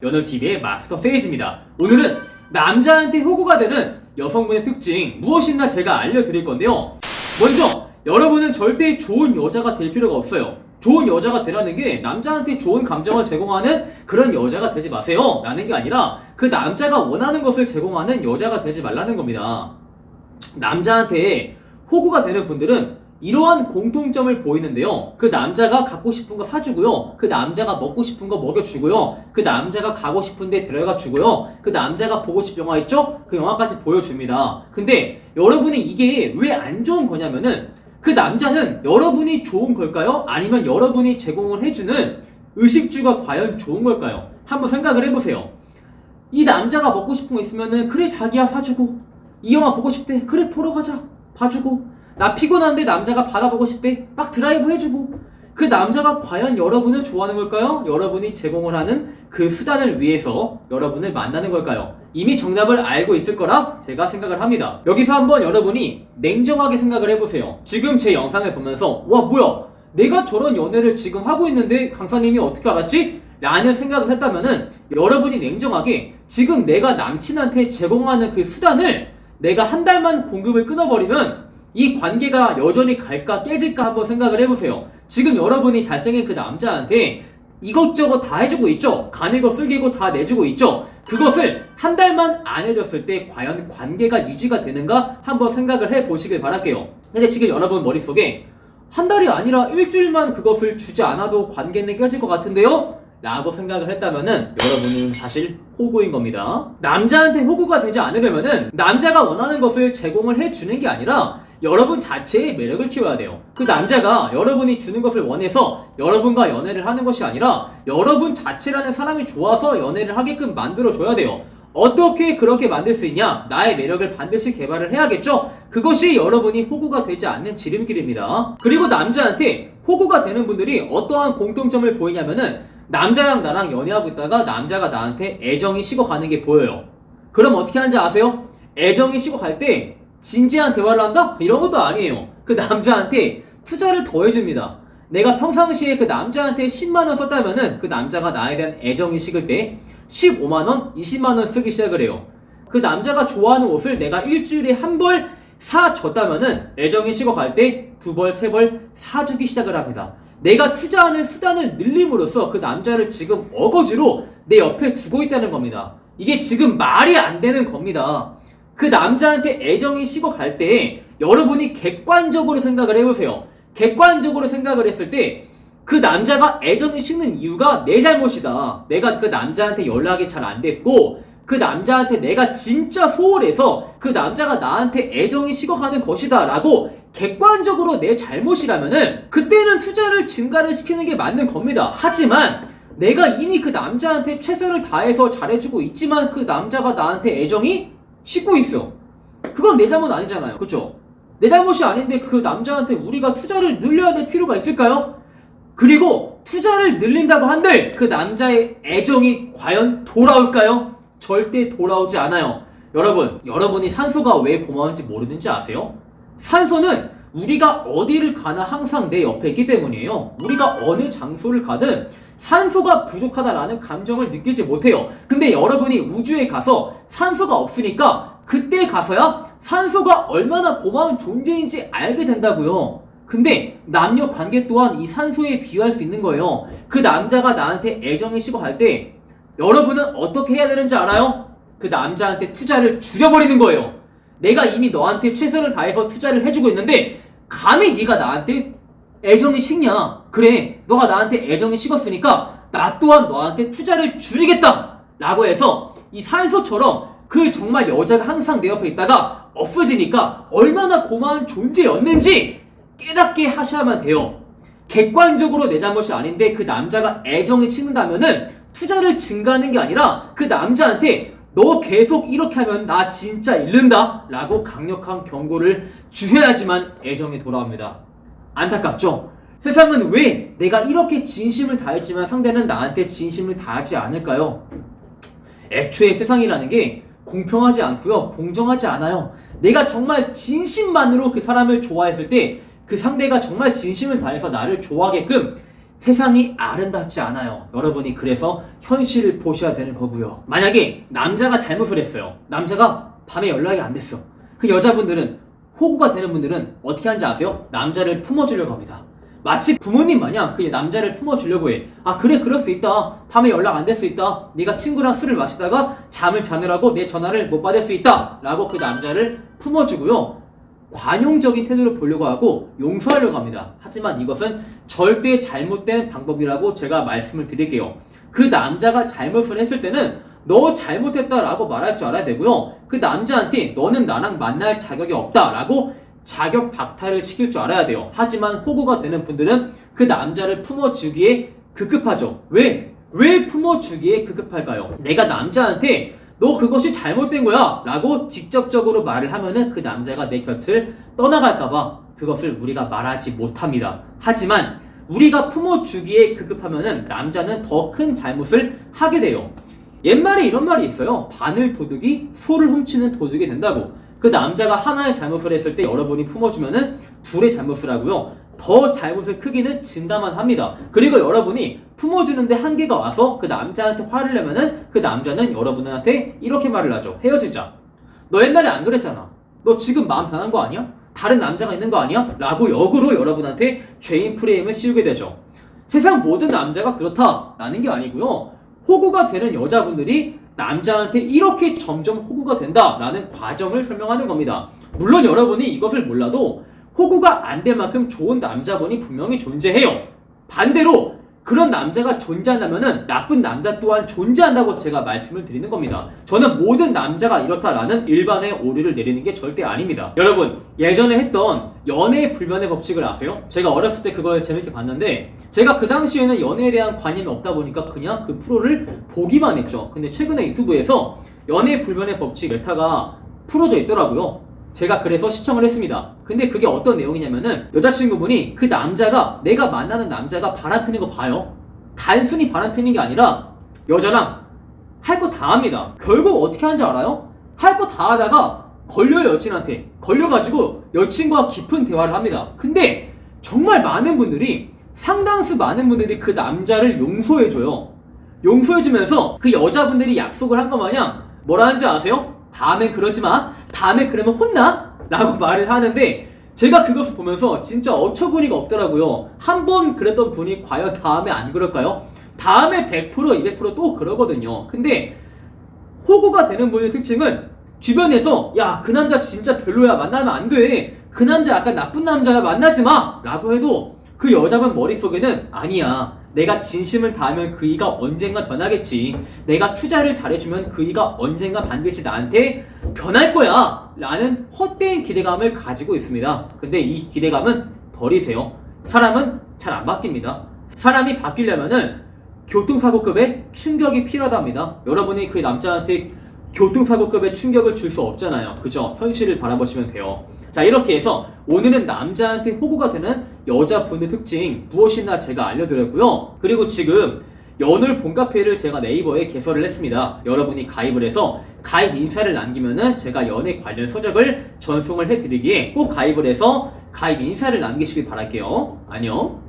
연어TV의 마스터 세이지입니다. 오늘은 남자한테 호구가 되는 여성분의 특징 무엇이나 제가 알려드릴 건데요. 먼저 여러분은 절대 좋은 여자가 될 필요가 없어요. 좋은 여자가 되라는 게 남자한테 좋은 감정을 제공하는 그런 여자가 되지 마세요. 라는 게 아니라 그 남자가 원하는 것을 제공하는 여자가 되지 말라는 겁니다. 남자한테 호구가 되는 분들은 이러한 공통점을 보이는데요. 그 남자가 갖고 싶은 거 사주고요. 그 남자가 먹고 싶은 거 먹여주고요. 그 남자가 가고 싶은데 데려가 주고요. 그 남자가 보고 싶은 영화 있죠? 그 영화까지 보여줍니다. 근데 여러분이 이게 왜 안 좋은 거냐면은 그 남자는 여러분이 좋은 걸까요? 아니면 여러분이 제공을 해주는 의식주가 과연 좋은 걸까요? 한번 생각을 해보세요. 이 남자가 먹고 싶은 거 있으면은 그래 자기야 사주고 이 영화 보고 싶대 그래 보러 가자 봐주고 나 피곤한데 남자가 받아보고 싶대 막 드라이브 해주고 그 남자가 과연 여러분을 좋아하는 걸까요? 여러분이 제공을 하는 그 수단을 위해서 여러분을 만나는 걸까요? 이미 정답을 알고 있을 거라 제가 생각을 합니다. 여기서 한번 여러분이 냉정하게 생각을 해보세요. 지금 제 영상을 보면서 와 뭐야 내가 저런 연애를 지금 하고 있는데 강사님이 어떻게 알았지? 라는 생각을 했다면은 여러분이 냉정하게 지금 내가 남친한테 제공하는 그 수단을 내가 한 달만 공급을 끊어버리면 이 관계가 여전히 갈까 깨질까 한번 생각을 해보세요. 지금 여러분이 잘생긴 그 남자한테 이것저것 다 해주고 있죠. 가늘고 쓸기고 다 내주고 있죠. 그것을 한 달만 안 해줬을 때 과연 관계가 유지가 되는가 한번 생각을 해보시길 바랄게요. 근데 지금 여러분 머릿속에 한 달이 아니라 일주일만 그것을 주지 않아도 관계는 깨질 것 같은데요? 라고 생각을 했다면은 여러분은 사실 호구인 겁니다. 남자한테 호구가 되지 않으려면은 남자가 원하는 것을 제공을 해주는 게 아니라 여러분 자체의 매력을 키워야 돼요. 그 남자가 여러분이 주는 것을 원해서 여러분과 연애를 하는 것이 아니라 여러분 자체라는 사람이 좋아서 연애를 하게끔 만들어줘야 돼요. 어떻게 그렇게 만들 수 있냐? 나의 매력을 반드시 개발을 해야겠죠? 그것이 여러분이 호구가 되지 않는 지름길입니다. 그리고 남자한테 호구가 되는 분들이 어떠한 공통점을 보이냐면은 남자랑 나랑 연애하고 있다가 남자가 나한테 애정이 식어가는 게 보여요. 그럼 어떻게 하는지 아세요? 애정이 식어갈 때 진지한 대화를 한다? 이런 것도 아니에요. 그 남자한테 투자를 더 해줍니다. 내가 평상시에 그 남자한테 10만원 썼다면은 그 남자가 나에 대한 애정이 식을 때 15만원, 20만원 쓰기 시작을 해요. 그 남자가 좋아하는 옷을 내가 일주일에 한 벌 사줬다면은 애정이 식어갈 때 두 벌, 세 벌 사주기 시작을 합니다. 내가 투자하는 수단을 늘림으로써 그 남자를 지금 어거지로 내 옆에 두고 있다는 겁니다. 이게 지금 말이 안 되는 겁니다. 그 남자한테 애정이 식어갈 때 여러분이 객관적으로 생각을 해보세요. 객관적으로 생각을 했을 때 그 남자가 애정이 식는 이유가 내 잘못이다. 내가 그 남자한테 연락이 잘 안 됐고 그 남자한테 내가 진짜 소홀해서 그 남자가 나한테 애정이 식어가는 것이다 라고 객관적으로 내 잘못이라면은 그때는 투자를 증가를 시키는 게 맞는 겁니다. 하지만 내가 이미 그 남자한테 최선을 다해서 잘해주고 있지만 그 남자가 나한테 애정이 식고 있어. 그건 내 잘못 아니잖아요. 그쵸? 내 잘못이 아닌데 그 남자한테 우리가 투자를 늘려야 될 필요가 있을까요? 그리고 투자를 늘린다고 한들 그 남자의 애정이 과연 돌아올까요? 절대 돌아오지 않아요. 여러분, 여러분이 산소가 왜 고마운지 모르는지 아세요? 산소는 우리가 어디를 가나 항상 내 옆에 있기 때문이에요. 우리가 어느 장소를 가든 산소가 부족하다라는 감정을 느끼지 못해요. 근데 여러분이 우주에 가서 산소가 없으니까 그때 가서야 산소가 얼마나 고마운 존재인지 알게 된다고요. 근데 남녀 관계 또한 이 산소에 비유할 수 있는 거예요. 그 남자가 나한테 애정이 식어갈 때 여러분은 어떻게 해야 되는지 알아요? 그 남자한테 투자를 줄여버리는 거예요. 내가 이미 너한테 최선을 다해서 투자를 해주고 있는데 감히 네가 나한테 애정이 식냐? 그래, 너가 나한테 애정이 식었으니까 나 또한 너한테 투자를 줄이겠다! 라고 해서 이 산소처럼 그 정말 여자가 항상 내 옆에 있다가 없어지니까 얼마나 고마운 존재였는지 깨닫게 하셔야만 돼요. 객관적으로 내 잘못이 아닌데 그 남자가 애정이 식는다면은 투자를 증가하는 게 아니라 그 남자한테 너 계속 이렇게 하면 나 진짜 잃는다 라고 강력한 경고를 주셔야지만 애정이 돌아옵니다. 안타깝죠? 세상은 왜 내가 이렇게 진심을 다했지만 상대는 나한테 진심을 다하지 않을까요? 애초에 세상이라는 게 공평하지 않고요. 공정하지 않아요. 내가 정말 진심만으로 그 사람을 좋아했을 때 그 상대가 정말 진심을 다해서 나를 좋아하게끔 세상이 아름답지 않아요. 여러분이 그래서 현실을 보셔야 되는 거고요. 만약에 남자가 잘못을 했어요. 남자가 밤에 연락이 안 됐어. 그 여자분들은 호구가 되는 분들은 어떻게 하는지 아세요? 남자를 품어주려고 합니다. 마치 부모님 마냥 그 남자를 품어주려고 해. 아 그래 그럴 수 있다. 밤에 연락 안 될 수 있다. 네가 친구랑 술을 마시다가 잠을 자느라고 내 전화를 못 받을 수 있다. 라고 그 남자를 품어주고요. 관용적인 태도를 보려고 하고 용서하려고 합니다. 하지만 이것은 절대 잘못된 방법이라고 제가 말씀을 드릴게요. 그 남자가 잘못을 했을 때는 너 잘못했다라고 말할 줄 알아야 되고요. 그 남자한테 너는 나랑 만날 자격이 없다라고 자격 박탈을 시킬 줄 알아야 돼요. 하지만 호구가 되는 분들은 그 남자를 품어주기에 급급하죠. 왜? 왜 품어주기에 급급할까요? 내가 남자한테 너 그것이 잘못된 거야 라고 직접적으로 말을 하면은 그 남자가 내 곁을 떠나갈까봐 그것을 우리가 말하지 못합니다. 하지만 우리가 품어주기에 급급하면은 남자는 더 큰 잘못을 하게 돼요. 옛말에 이런 말이 있어요. 바늘 도둑이 소를 훔치는 도둑이 된다고. 그 남자가 하나의 잘못을 했을 때 여러분이 품어주면은 둘의 잘못을 하고요. 더 잘못을 크기는 진다만 합니다. 그리고 여러분이 품어주는데 한계가 와서 그 남자한테 화를 내면은 그 남자는 여러분한테 이렇게 말을 하죠. 헤어지자. 너 옛날에 안 그랬잖아. 너 지금 마음 변한 거 아니야? 다른 남자가 있는 거 아니야? 라고 역으로 여러분한테 죄인 프레임을 씌우게 되죠. 세상 모든 남자가 그렇다라는 게 아니고요. 호구가 되는 여자분들이 남자한테 이렇게 점점 호구가 된다라는 과정을 설명하는 겁니다. 물론 여러분이 이것을 몰라도 호구가 안 될 만큼 좋은 남자분이 분명히 존재해요. 반대로 그런 남자가 존재한다면은 나쁜 남자 또한 존재한다고 제가 말씀을 드리는 겁니다. 저는 모든 남자가 이렇다라는 일반의 오류를 내리는 게 절대 아닙니다. 여러분, 예전에 했던 연애 불변의 법칙을 아세요? 제가 어렸을 때 그걸 재밌게 봤는데 제가 그 당시에는 연애에 대한 관념이 없다 보니까 그냥 그 프로를 보기만 했죠. 근데 최근에 유튜브에서 연애 불변의 법칙 메타가 풀어져 있더라고요. 제가 그래서 시청을 했습니다. 근데 그게 어떤 내용이냐면은 여자친구분이 그 남자가 내가 만나는 남자가 바람 피는 거 봐요. 단순히 바람 피는 게 아니라 여자랑 할 거 다 합니다. 결국 어떻게 하는지 알아요? 할 거 다 하다가 걸려요 여친한테. 걸려가지고 여친과 깊은 대화를 합니다. 근데 정말 많은 분들이 상당수 많은 분들이 그 남자를 용서해줘요. 용서해주면서 그 여자분들이 약속을 한것 마냥 뭐라 하는지 아세요? 다음엔 그러지 마. 다음에 그러면 혼나? 라고 말을 하는데 제가 그것을 보면서 진짜 어처구니가 없더라고요. 한 번 그랬던 분이 과연 다음에 안 그럴까요? 다음에 100% 200%또 그러거든요. 근데 호구가 되는 분의 특징은 주변에서 야 그 남자 진짜 별로야 만나면 안 돼. 그 남자 약간 나쁜 남자야 만나지 마. 라고 해도 그 여자분 머릿속에는 아니야. 내가 진심을 다하면 그 이가 언젠가 변하겠지. 내가 투자를 잘해주면 그 이가 언젠가 반드시 나한테 변할 거야. 라는 헛된 기대감을 가지고 있습니다. 근데 이 기대감은 버리세요. 사람은 잘 안 바뀝니다. 사람이 바뀌려면은 교통사고급의 충격이 필요하답니다. 여러분이 그 남자한테 교통사고급의 충격을 줄 수 없잖아요. 그죠? 현실을 바라보시면 돼요. 자, 이렇게 해서 오늘은 남자한테 호구가 되는 여자분의 특징 무엇이나 제가 알려드렸고요. 그리고 지금 연을 본카페를 제가 네이버에 개설을 했습니다. 여러분이 가입을 해서 가입 인사를 남기면은 제가 연애 관련 서적을 전송을 해드리기에 꼭 가입을 해서 가입 인사를 남기시길 바랄게요. 안녕.